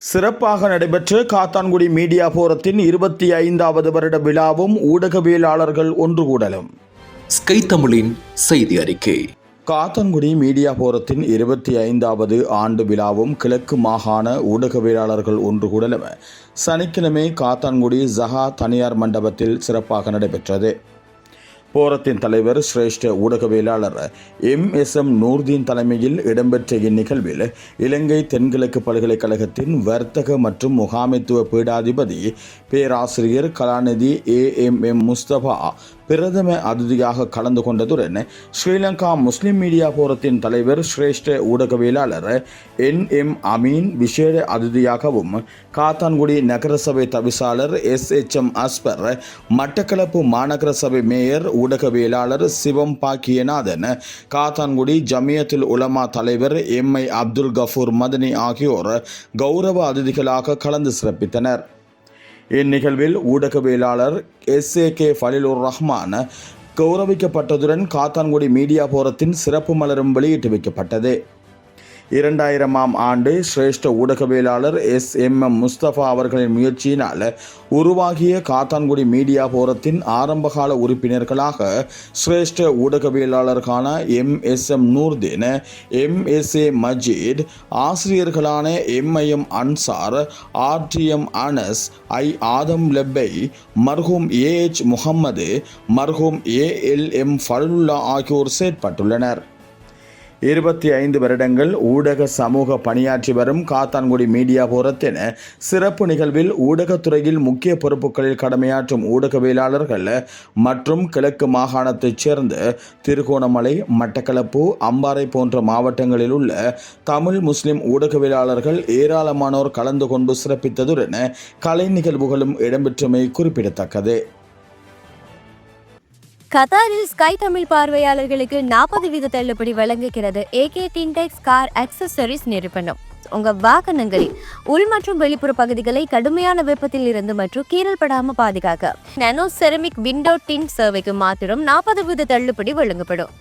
சிறப்பாக நடைபெற்ற காத்தான்குடி மீடியா போரத்தின் இருபத்தி ஐந்தாவது வருட விழாவும் ஊடகவியலாளர்கள் ஒன்று கூடலும். ஸ்கை தமிழின் செய்தி அறிக்கை. காத்தான்குடி மீடியா போரத்தின் இருபத்தி ஐந்தாவது ஆண்டு விழாவும் கிழக்கு மாகாண ஊடகவியலாளர்கள் ஒன்று கூடலும். சனிக்கிழமை காத்தான்குடி ஜஹா தனியார் மண்டபத்தில் சிறப்பாக நடைபெற்றது. போரத்தின் தலைவர் சிரேஷ்ட ஊடகவியலாளர் எம் எஸ் எம் நூர்தீன் தலைமையில் இடம்பெற்ற இந்நிகழ்வில் இலங்கை தென்கிழக்கு பல்கலைக்கழகத்தின் வர்த்தக மற்றும் முகாமைத்துவ பீடாதிபதி பேராசிரியர் கலாநிதி ஏ எம் எம் முஸ்தபா பிரதம அதிதியாக கலந்து கொண்டதுடன் ஸ்ரீலங்கா முஸ்லிம் மீடியா போரத்தின் தலைவர் சிரேஷ்ட ஊடகவியலாளர் என் எம் அமீன் விசேட அதிதியாகவும் காத்தான்குடி நகரசபை தவிசாளர் S H M Asbar Batticaloa மாநகர சபை மேயர் ஊடகவியலாளர் சிவம் பாக்கியநாதன் காத்தான்குடி ஜமியத்துல் உலமா தலைவர் எம் ஐ அப்துல் கஃபூர் மதனி ஆகியோர் கௌரவ அதிதிகளாக கலந்து சிறப்பித்தனர். இந்நிகழ்வில் ஊடகவியலாளர் S A K Falilur Rahman கௌரவிக்கப்பட்டதுடன் Kattankudy media போரத்தின் சிறப்பு மலரும் வெளியிட்டு வைக்கப்பட்டது. இரண்டாயிரமாம் ஆண்டு சிரேஷ்ட ஊடகவியலாளர் எஸ். எம். எம். முஸ்தபா அவர்களின் முயற்சியினால் உருவாகிய காத்தான்குடி மீடியா போரத்தின் ஆரம்பகால உறுப்பினர்களாக சிரேஷ்ட ஊடகவியலாளர்களான M. S. M. Noordeen M. S. A. Majeed ஆசிரியர்களான M. I. M. Ansar RDM Anas I. Adam Lebbe மர்ஹூம் ஏ. எச். முகம்மது மர்ஹூம் ஏ. எல். எம். ஃபலுல்லா ஆகியோர் செயற்பட்டுள்ளனர். இருபத்தி ஐந்து வருடங்கள் ஊடக சமூக பணியாற்றி வரும் காத்தான்குடி மீடியா போரத்தின் சிறப்பு நிகழ்வில் ஊடகத்துறையில் முக்கிய பொறுப்புகளில் கடமையாற்றும் ஊடகவியலாளர்கள் மற்றும் கிழக்கு மாகாணத்தைச் சேர்ந்த திருகோணமலை மட்டக்களப்பு அம்பாறை போன்ற மாவட்டங்களில் உள்ள தமிழ் முஸ்லிம் ஊடகவியலாளர்கள் ஏராளமானோர் கலந்து கொண்டு சிறப்பித்ததுடன் கலை நிகழ்வுகளும் இடம்பெற்றமை குறிப்பிடத்தக்கது. கத்தாரில் ஸ்கை தமிழ் பார்வையாளர்களுக்கு நாற்பது வீத தள்ளுபடி வழங்குகிறது. ஏகே டின்டெக்ஸ் கார் அக்சசரிஸ் நிறுவனம். உங்க வாகனங்களில் உள் மற்றும் வெளிப்புற பகுதிகளை கடுமையான வெப்பத்தில் இருந்து மற்றும் கீறல் படாம பாதுகாக்க நானோ செரமிக் விண்டோ டின் சேவைக்கு மாத்திரம் நாற்பது வீத தள்ளுபடி வழங்கப்படும்.